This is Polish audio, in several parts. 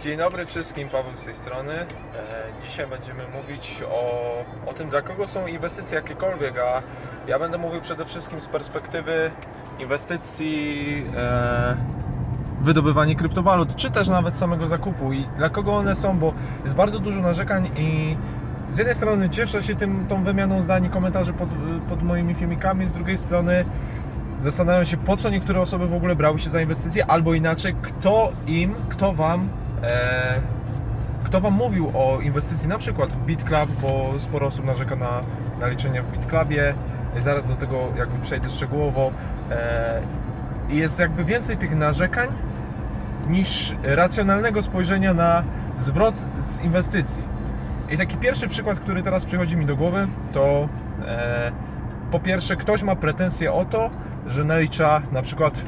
Dzień dobry wszystkim, Paweł z tej strony. E, Dzisiaj będziemy mówić o, o tym, dla kogo są inwestycje jakiekolwiek, a ja będę mówił przede wszystkim z perspektywy inwestycji, e, wydobywanie kryptowalut, czy też nawet samego zakupu i dla kogo one są, bo jest bardzo dużo narzekań i z jednej strony cieszę się tym, tą wymianą zdań i komentarzy pod, pod moimi filmikami, z drugiej strony zastanawiam się, po co niektóre osoby w ogóle brały się za inwestycje, albo inaczej, kto im, kto wam, kto wam mówił o inwestycji, na przykład w BitClub, bo sporo osób narzeka na, na liczenie w BitClubie, zaraz do tego jakby przejdę szczegółowo. E, jest jakby więcej tych narzekań niż racjonalnego spojrzenia na zwrot z inwestycji. I taki pierwszy przykład, który teraz przychodzi mi do głowy, to e, po pierwsze ktoś ma pretensje o to, że nalicza na przykład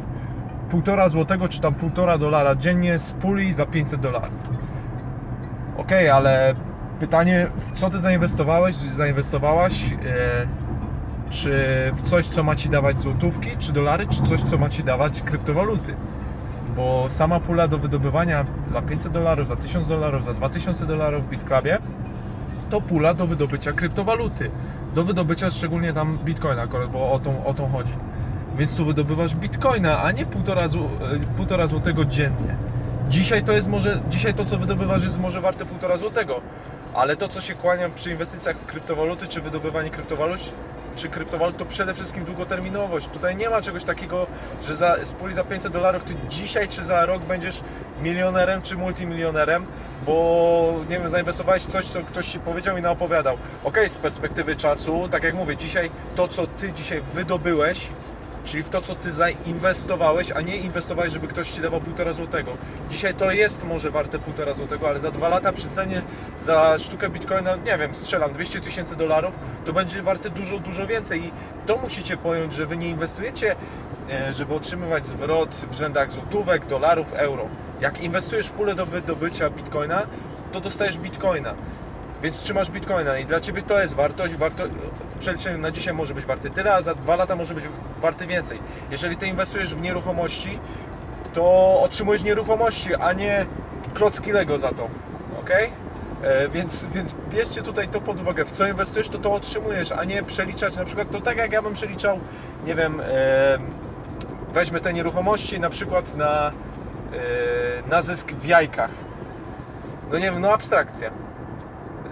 półtora złotego czy tam półtora dolara dziennie z puli za 500 dolarów. Okej, ale pytanie, w co ty zainwestowałeś, zainwestowałaś? E, czy w coś, co ma ci dawać złotówki, czy dolary, czy coś, co ma ci dawać kryptowaluty? Bo sama pula do wydobywania za 500 dolarów, za 1000 dolarów, za 2000 dolarów w BitClubie to pula do wydobycia kryptowaluty. Do wydobycia szczególnie tam bitcoina, bo o tą, o tą chodzi. Więc tu wydobywasz bitcoina, a nie półtora, zł, półtora złotego dziennie. Dzisiaj to jest może, dzisiaj to co wydobywasz jest może warte półtora złotego, ale to co się kłania przy inwestycjach w kryptowaluty, czy wydobywanie kryptowalut, czy kryptowalut, to przede wszystkim długoterminowość. Tutaj nie ma czegoś takiego, że za, z puli za 500 dolarów ty dzisiaj czy za rok będziesz milionerem czy multimilionerem, bo nie wiem, zainwestowałeś w coś, co ktoś ci powiedział i naopowiadał. Okej, z perspektywy czasu, tak jak mówię, dzisiaj to, co ty dzisiaj wydobyłeś, czyli w to, co ty zainwestowałeś, a nie inwestowałeś, żeby ktoś ci dawał półtora złotego. Dzisiaj to jest może warte półtora złotego, ale za dwa lata przy cenie za sztukę bitcoina, nie wiem, strzelam 200 tysięcy dolarów, to będzie warte dużo, dużo więcej i to musicie pojąć, że wy nie inwestujecie, e, żeby otrzymywać zwrot w rzędach złotówek, dolarów, euro. Jak inwestujesz w pulę do wydobycia bitcoina, to dostajesz bitcoina. Więc trzymasz bitcoina i dla ciebie to jest wartość. Warto, w przeliczeniu na dzisiaj może być warty tyle, a za dwa lata może być warty więcej. Jeżeli ty inwestujesz w nieruchomości, to otrzymujesz nieruchomości, a nie klocki Lego za to. Ok? E, więc, więc bierzcie tutaj to pod uwagę. W co inwestujesz, to to otrzymujesz, a nie przeliczać na przykład to tak jak ja bym przeliczał, nie wiem, e, weźmy te nieruchomości na przykład na, e, na zysk w jajkach. No nie wiem, no abstrakcja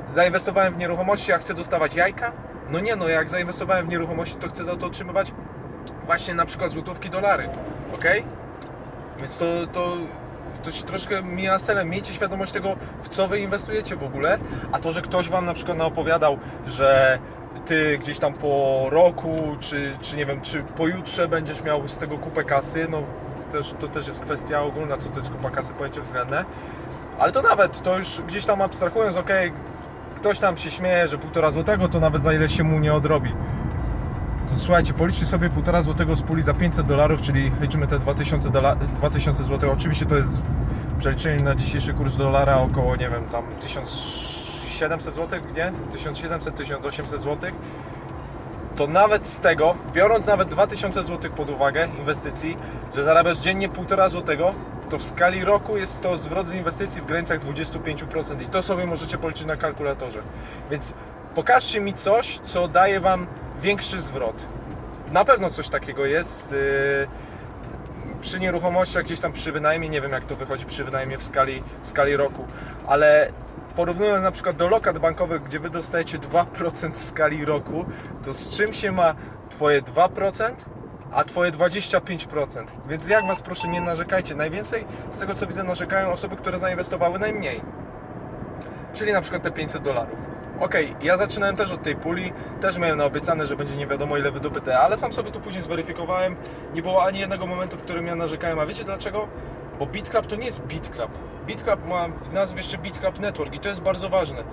zainwestowałem w nieruchomości, a chcę dostawać jajka? No nie, no jak zainwestowałem w nieruchomości, to chcę za to otrzymywać właśnie na przykład złotówki, dolary, ok? Więc to, to, to się troszkę mija celem. Miejcie świadomość tego, w co wy inwestujecie w ogóle, a to, że ktoś wam na przykład naopowiadał, że ty gdzieś tam po roku, czy, czy nie wiem, czy pojutrze będziesz miał z tego kupę kasy, no też, to też jest kwestia ogólna, co to jest kupa kasy, pojęcie względne. Ale to nawet, to już gdzieś tam abstrahując, ok, ktoś tam się śmieje, że półtora złotego to nawet za ile się mu nie odrobi. To słuchajcie, policzcie sobie półtora złotego z puli za 500 dolarów, czyli liczymy te 2000, dola, 2000 zł. Oczywiście to jest w przeliczeniu na dzisiejszy kurs dolara około, nie wiem, tam 1700 zł, nie? 1700, 1800 zł. To nawet z tego, biorąc nawet 2000 zł pod uwagę inwestycji, że zarabiasz dziennie półtora złotego, to w skali roku jest to zwrot z inwestycji w granicach 25% i to sobie możecie policzyć na kalkulatorze. Więc pokażcie mi coś, co daje Wam większy zwrot. Na pewno coś takiego jest. Yy, przy nieruchomościach, gdzieś tam przy wynajmie, nie wiem jak to wychodzi przy wynajmie w skali, w skali roku, ale porównując na przykład do lokat bankowych, gdzie Wy dostajecie 2% w skali roku, to z czym się ma Twoje 2%, a Twoje 25%. Więc jak Was proszę nie narzekajcie. Najwięcej z tego co widzę narzekają osoby, które zainwestowały najmniej. Czyli na przykład te 500 dolarów. Okej, ja zaczynałem też od tej puli, też miałem naobiecane, że będzie nie wiadomo ile wydobyte, ale sam sobie to później zweryfikowałem. Nie było ani jednego momentu, w którym ja narzekałem, a wiecie dlaczego? Bo BitClub to nie jest BitClub. BitClub ma w nazwie jeszcze BitClub Network i to jest bardzo ważne.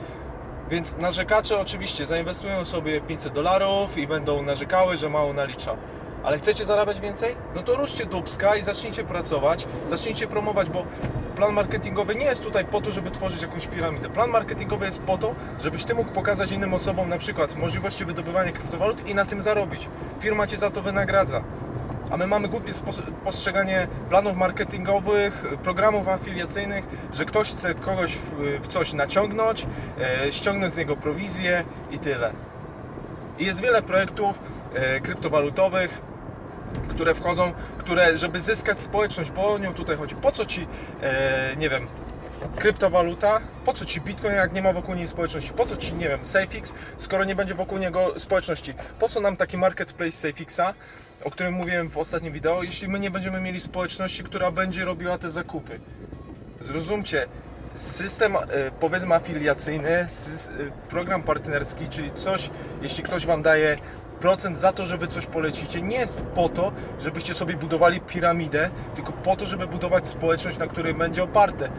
Więc narzekacze oczywiście zainwestują sobie 500 dolarów i będą narzekały, że mało nalicza. Ale chcecie zarabiać więcej? No to ruszcie dubska i zacznijcie pracować, zacznijcie promować, bo plan marketingowy nie jest tutaj po to, żeby tworzyć jakąś piramidę. Plan marketingowy jest po to, żebyś ty mógł pokazać innym osobom na przykład możliwości wydobywania kryptowalut i na tym zarobić. Firma cię za to wynagradza. a my mamy głupie postrzeganie planów marketingowych, programów afiliacyjnych, że ktoś chce kogoś w, w coś naciągnąć, e, ściągnąć z niego prowizję i tyle. I jest wiele projektów e, kryptowalutowych, które wchodzą, które, żeby zyskać społeczność, bo o nią tutaj chodzi. Po co ci, e, nie wiem, kryptowaluta, po co ci Bitcoin, jak nie ma wokół niej społeczności? Po co ci, nie wiem, SafeX, skoro nie będzie wokół niego społeczności? Po co nam taki marketplace SafeXa, o którym mówiłem w ostatnim wideo, jeśli my nie będziemy mieli społeczności, która będzie robiła te zakupy? Zrozumcie, system e, powiedzmy afiliacyjny, e, program partnerski, czyli coś, jeśli ktoś Wam daje procent za to, że Wy coś polecicie, nie jest po to, żebyście sobie budowali piramidę, tylko po to, żeby budować społeczność, na której będzie oparte.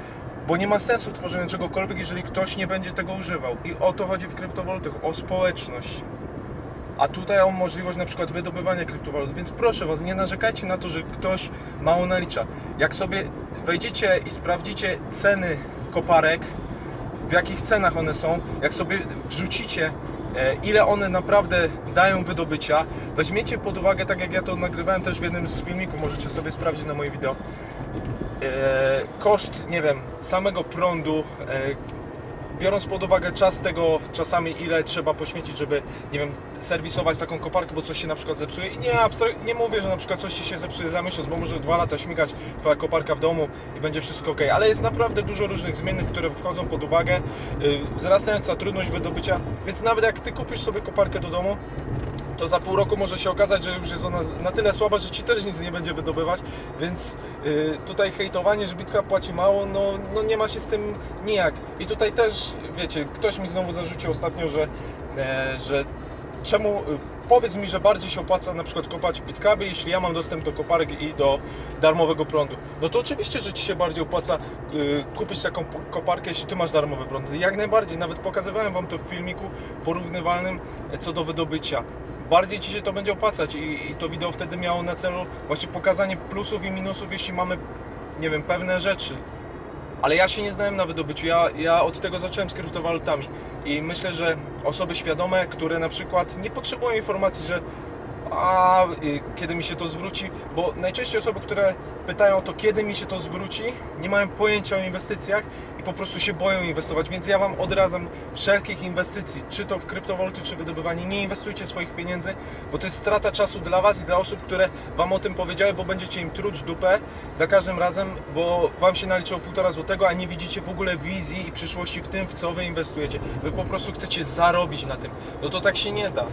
Bo nie ma sensu tworzenia czegokolwiek, jeżeli ktoś nie będzie tego używał. I o to chodzi w kryptowalutach, o społeczność. A tutaj o możliwość na przykład wydobywania kryptowalut, więc proszę Was, nie narzekajcie na to, że ktoś mało nalicza. Jak sobie wejdziecie i sprawdzicie ceny koparek, w jakich cenach one są, jak sobie wrzucicie, ile one naprawdę dają wydobycia, weźmiecie pod uwagę, tak jak ja to nagrywałem też w jednym z filmików, możecie sobie sprawdzić na moje wideo, e, koszt, nie wiem, samego prądu, e, biorąc pod uwagę czas tego, czasami ile trzeba poświęcić, żeby, nie wiem, serwisować taką koparkę, bo coś się na przykład zepsuje. I nie, nie mówię, że na przykład coś Ci się zepsuje za miesiąc, bo może dwa lata śmigać Twoja koparka w domu i będzie wszystko ok, ale jest naprawdę dużo różnych zmiennych, które wchodzą pod uwagę, yy, wzrastająca trudność wydobycia, więc nawet jak Ty kupisz sobie koparkę do domu, to za pół roku może się okazać, że już jest ona na tyle słaba, że Ci też nic nie będzie wydobywać, więc yy, tutaj hejtowanie, że Bitka płaci mało, no, no nie ma się z tym nijak. I tutaj też, wiecie, ktoś mi znowu zarzucił ostatnio, że, e, że czemu, y, powiedz mi, że bardziej się opłaca na przykład kopać Bitcabie, jeśli ja mam dostęp do koparek i do darmowego prądu. No to oczywiście, że Ci się bardziej opłaca y, kupić taką koparkę, jeśli Ty masz darmowy prąd. Jak najbardziej, nawet pokazywałem Wam to w filmiku porównywalnym e, co do wydobycia. Bardziej Ci się to będzie opłacać i, i to wideo wtedy miało na celu właśnie pokazanie plusów i minusów, jeśli mamy, nie wiem, pewne rzeczy. Ale ja się nie znałem na wydobyciu, ja, ja od tego zacząłem z kryptowalutami i myślę, że osoby świadome, które na przykład nie potrzebują informacji, że a y, kiedy mi się to zwróci, bo najczęściej osoby, które pytają o to, kiedy mi się to zwróci, nie mają pojęcia o inwestycjach i po prostu się boją inwestować, więc ja Wam odradzam wszelkich inwestycji, czy to w kryptowaluty, czy wydobywanie, nie inwestujcie swoich pieniędzy, bo to jest strata czasu dla Was i dla osób, które Wam o tym powiedziały, bo będziecie im truć dupę za każdym razem, bo Wam się naliczyło półtora złotego, a nie widzicie w ogóle wizji i przyszłości w tym, w co Wy inwestujecie. Wy po prostu chcecie zarobić na tym. No to tak się nie da.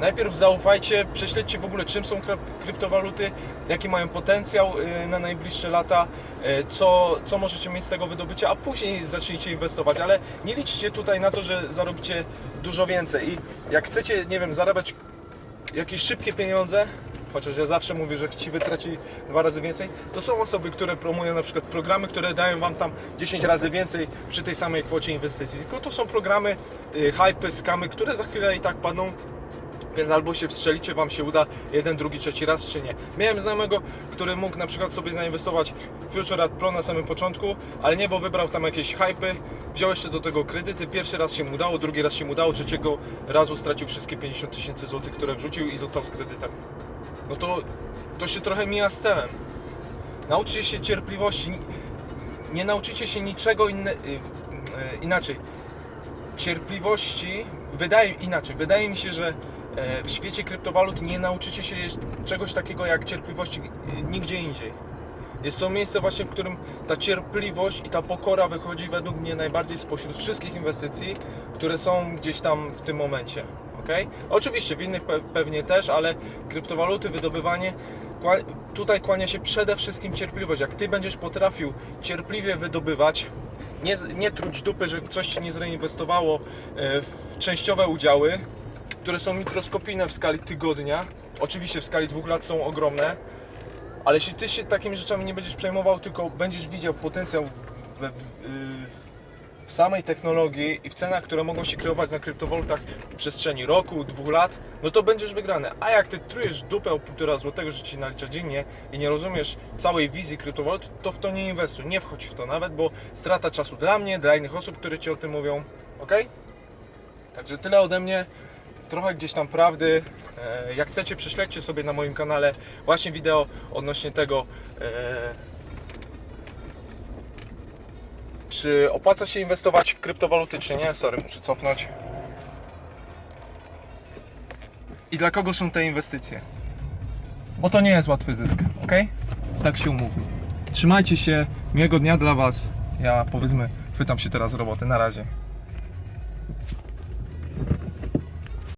Najpierw zaufajcie, prześledźcie w ogóle czym są kryp- kryptowaluty, jaki mają potencjał y, na najbliższe lata, y, co, co możecie mieć z tego wydobycia, a później zacznijcie inwestować, ale nie liczcie tutaj na to, że zarobicie dużo więcej. I jak chcecie, nie wiem, zarabiać jakieś szybkie pieniądze, chociaż ja zawsze mówię, że ci wytraci dwa razy więcej, to są osoby, które promują na przykład programy, które dają Wam tam 10 razy więcej przy tej samej kwocie inwestycji. Tylko to są programy, y, hypy, skamy, które za chwilę i tak padną, więc albo się wstrzelicie, Wam się uda jeden, drugi, trzeci raz, czy nie. Miałem znajomego, który mógł na przykład sobie zainwestować w Future Pro na samym początku, ale nie, bo wybrał tam jakieś hypy, wziął jeszcze do tego kredyty, pierwszy raz się mu udało, drugi raz się mu udało, trzeciego razu stracił wszystkie 50 tysięcy złotych, które wrzucił i został z kredytem. No to, to się trochę mija z celem. Nauczcie się cierpliwości, nie nauczycie się niczego inne, y, y, inaczej cierpliwości, wydaje inaczej, wydaje mi się, że w świecie kryptowalut nie nauczycie się czegoś takiego jak cierpliwości e, nigdzie indziej. Jest to miejsce właśnie, w którym ta cierpliwość i ta pokora wychodzi według mnie najbardziej spośród wszystkich inwestycji, które są gdzieś tam w tym momencie. ok? Oczywiście w innych pe- pewnie też, ale kryptowaluty, wydobywanie, tutaj kłania się przede wszystkim cierpliwość. Jak Ty będziesz potrafił cierpliwie wydobywać, nie, nie truć dupy, że coś Ci nie zainwestowało e, w częściowe udziały, które są mikroskopijne w skali tygodnia. Oczywiście w skali dwóch lat są ogromne, ale jeśli Ty się takimi rzeczami nie będziesz przejmował, tylko będziesz widział potencjał w, w, samej technologii i w cenach, które mogą się kreować na kryptowalutach w przestrzeni roku, dwóch lat, no to będziesz wygrany. A jak Ty trujesz dupę o półtora złotego, że Ci nalicza dziennie i nie rozumiesz całej wizji kryptowalut, to w to nie inwestuj, nie wchodź w to nawet, bo strata czasu dla mnie, dla innych osób, które Ci o tym mówią, ok? Także tyle ode mnie, trochę gdzieś tam prawdy, E, Jak chcecie, prześledźcie sobie na moim kanale właśnie wideo odnośnie tego, e, czy opłaca się inwestować w kryptowaluty, czy nie. Sorry, muszę cofnąć. I dla kogo są te inwestycje? Bo to nie jest łatwy zysk, ok? Tak się umówmy. Trzymajcie się, miłego dnia dla Was. Ja powiedzmy, chwytam się teraz roboty. Na razie.